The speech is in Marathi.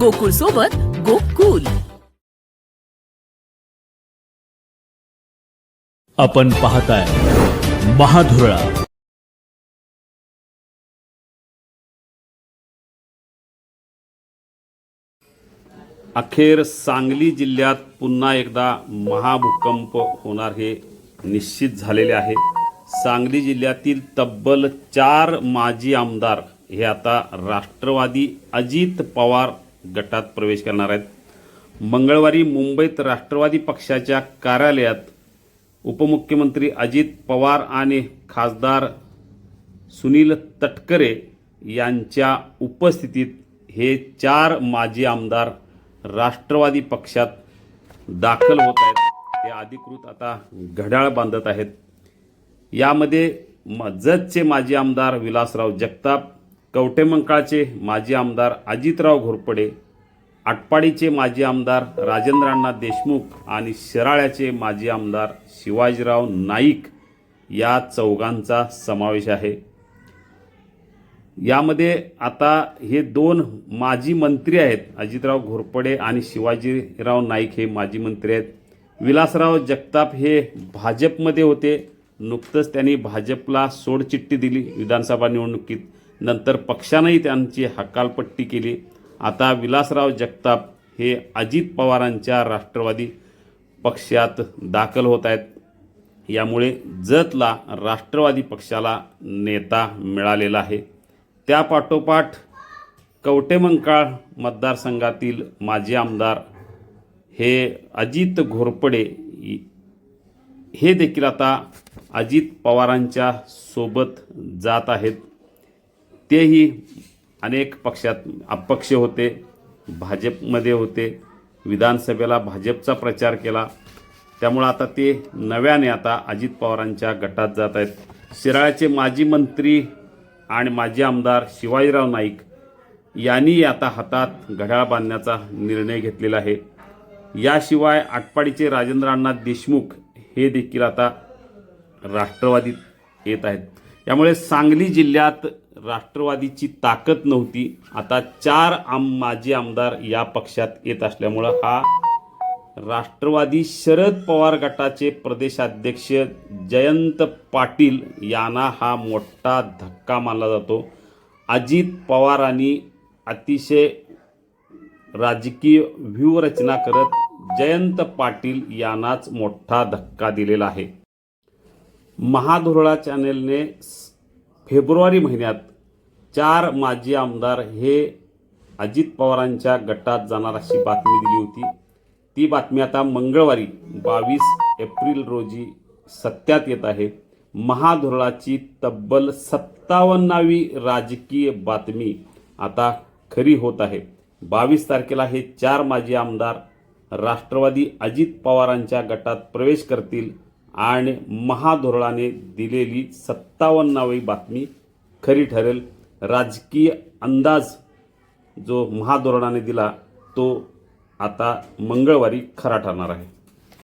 गोकुळ सोबत गोकुल. आपण पाहताय महाधुरळा. अखेर सांगली जिल्ह्यात पुन्हा एकदा महाभूकंप होणार हे निश्चित झालेले आहे. सांगली जिल्ह्यातील तब्बल चार माजी आमदार हे आता राष्ट्रवादी अजित पवार गटात प्रवेश करणार आहेत. मंगळवारी मुंबईत राष्ट्रवादी पक्षाच्या कार्यालयात उपमुख्यमंत्री अजित पवार आणि खासदार सुनील तटकरे यांच्या उपस्थितीत हे चार माजी आमदार राष्ट्रवादी पक्षात दाखल होत आहेत. ते अधिकृत आता घड्याळ बांधत आहेत. यामध्ये म जतचे माजी आमदार विलासराव जगताप कवटेमंकाळचे माजी आमदार अजितराव घोरपडे आटपाडीचे माजी आमदार राजेंद्रांना देशमुख आणि शिराळ्याचे माजी आमदार शिवाजीराव नाईक या चौघांचा समावेश आहे. यामध्ये आता हे दोन माजी मंत्री आहेत अजितराव घोरपडे आणि शिवाजीराव नाईक हे माजी मंत्री आहेत. विलासराव जगताप हे भाजपमध्ये होते. नुकतंच त्यांनी भाजपला सोडचिठ्ठी दिली. विधानसभा निवडणुकीत नंतर पक्षानंही त्यांची हकालपट्टी केली. आता विलासराव जगताप हे अजित पवारांच्या राष्ट्रवादी पक्षात दाखल होत आहेत. यामुळे जतला राष्ट्रवादी पक्षाला नेता मिळालेला आहे. त्यापाठोपाठ कवटेमंकाळ मतदारसंघातील माजी आमदार हे अजित घोरपडे हे देखील आता अजित पवारांच्या सोबत जात आहेत. तेही अनेक पक्षात अपक्ष होते. भाजपमध्ये होते. विधानसभेला भाजपचा प्रचार केला. त्यामुळं आता ते नव्याने आता अजित पवारांच्या गटात जात आहेत. शिराळ्याचे माजी मंत्री आणि माजी आमदार शिवाजीराव नाईक यांनी आता हातात घड्याळ बांधण्याचा निर्णय घेतलेला आहे. याशिवाय आटपाडीचे राजेंद्र अण्णा देशमुख हे देखील आता राष्ट्रवादीत येत आहेत. त्यामुळे सांगली जिल्ह्यात राष्ट्रवादीची ताकद नव्हती. आता चार आम माजी आमदार या पक्षात येत असल्यामुळं हा राष्ट्रवादी शरद पवार गटाचे प्रदेशाध्यक्ष जयंत पाटील यांना हा मोठा धक्का मानला जातो. अजित पवारांनी अतिशय राजकीय व्यूहरचना करत जयंत पाटील यांनाच मोठा धक्का दिलेला आहे. महाधुरळा चॅनेलने स- फेब्रुवारी महिन्यात चार माजी आमदार हे अजित पवारांच्या गटात जाणार अशी बातमी दिली होती. ती बातमी आता मंगळवारी बावीस एप्रिल रोजी सत्यात येत आहे. महाधुरळाची तब्बल सत्तावन्नावी राजकीय बातमी आता खरी होत आहे. बावीस तारखेला हे चार माजी आमदार राष्ट्रवादी अजित पवारांच्या गटात प्रवेश करतील आणि महाधोरणाने दिलेली सत्तावन्नावी बातमी खरी ठरेल. राजकीय अंदाज जो महाधोरणाने दिला तो आता मंगळवारी खरा ठरणार आहे.